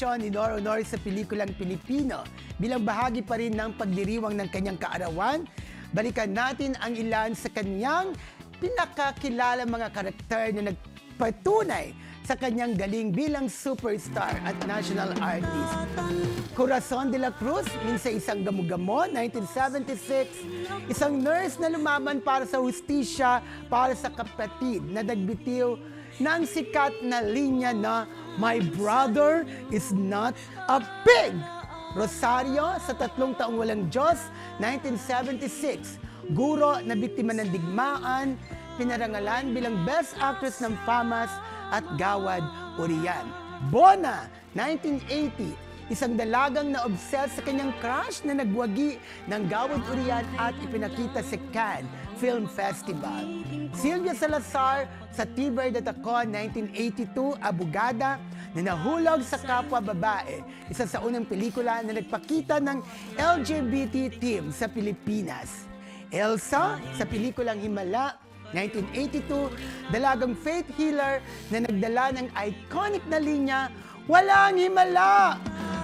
kontribusyon ni Nora Honor sa pelikulang Pilipino bilang bahagi pa rin ng pagdiriwang ng kanyang kaarawan, balikan natin ang ilan sa kanyang pinakakilala mga karakter na nagpatunay sa kanyang galing bilang superstar at national artist. Corazon de la Cruz, minsan isang gamugamo, 1976, isang nurse na lumaban para sa hustisya para sa kapatid na nagbitiw ng sikat na linya na My brother is not a pig. Rosario sa tatlong taong walang Diyos, 1976. Guro na biktima ng digmaan, pinarangalan bilang Best Actress ng FAMAS at Gawad Urian. Bona, 1980. Isang dalagang na obsessed sa kanyang crush na nagwagi ng Gawad Urian at ipinakita sa Cannes Film Festival. Sylvia Salazar sa T-Bird at Ako, 1982, abogada na nahulog sa kapwa babae. Isa sa unang pelikula na nagpakita ng LGBT team sa Pilipinas. Elsa sa pelikulang Himala, 1982, dalagang faith healer na nagdala ng iconic na linya, Walang himala!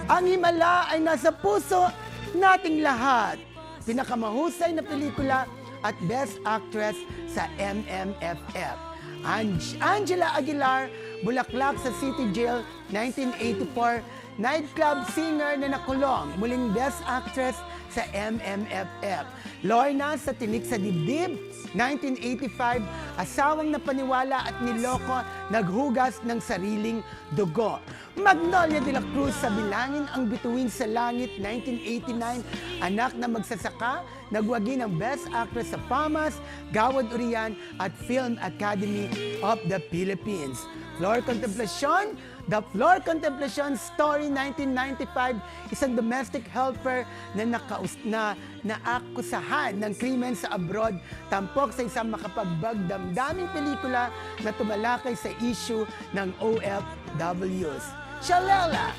Ang himala ay nasa puso nating lahat. Pinakamahusay na pelikula at Best Actress sa MMFF. Ange- Angela Aguilar, Bulaklak sa City Jail, 1984, nightclub singer na nakulong, muling Best Actress sa MMFF. Lorna sa Tinik sa Dibdib, 1985, asawang napaniwala at niloko, naghugas ng sariling dugo. Magnolia de la Cruz sa Bilangin ang Bituin sa Langit, 1989, anak na magsasaka, nagwagi ng Best Actress sa PAMAS, Gawad Urian at Film Academy of the Philippines. Flor Contemplacion, The Flor Contemplacion Story 1995, isang domestic helper na nakaus na naakusahan ng krimen sa abroad, tampok sa isang makapagbagdamdaming pelikula na tumalakay sa issue ng OFWs. Shalela,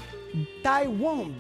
Taiwan,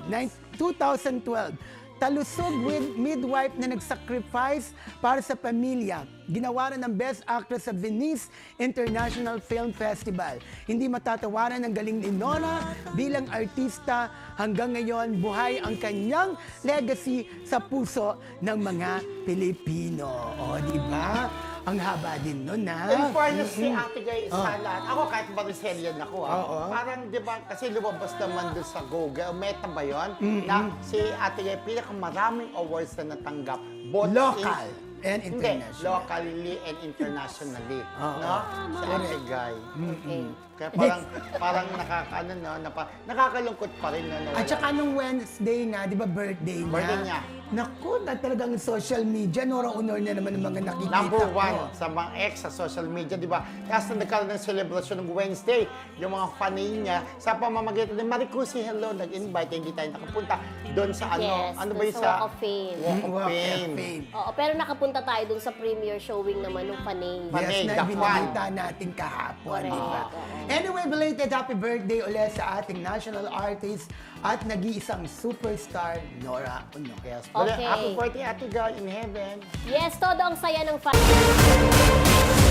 2012, talusog with midwife na nagsacrifice para sa pamilya. Ginawaran ng Best Actress sa Venice International Film Festival. Hindi matatawaran ang galing ni Nora bilang artista. Hanggang ngayon, buhay ang kanyang legacy sa puso ng mga Pilipino. O, di ba? Ang haba din nun, ha? In fairness si Ate Gay sa lahat. Ako kahit Maricelian ako ah. Oo. Parang di ba kasi lumabas naman doon sa Google, meta ba yun? Na si Ate Gay pinakamaraming awards na natanggap. Both Local in- and Hindi, international. locally and internationally. Oo. no? Si Ate Gay. Okay. Kaya parang, parang nakakaano, no? Napa, nakakalungkot pa rin. No, At saka nung Wednesday nga, di ba birthday niya? Birthday niya. Naku, na talagang social media, Nora Honor na naman ang mga nakikita Number ko. one sa mga ex sa social media, di ba? Kasi nagkaroon ng celebration ng Wednesday, yung mga fanay niya, sa pamamagitan ni Maricusi Hello, nag-invite, hindi tayo nakapunta doon sa ano, Yes, ano ba dun yung sa sa Walk of Fame. Walk of Walk of Fame. Fame. Oo, pero nakapunta tayo dun sa premiere showing naman ng Panay. Panay. Yes, na binalita natin kahapon, di ba? Anyway, belated happy birthday ulit sa ating national artist at nag-iisang superstar, Nora. Yes. Okay. Happy birthday, Ate Girl in Heaven. Yes, todo ang saya ng fan.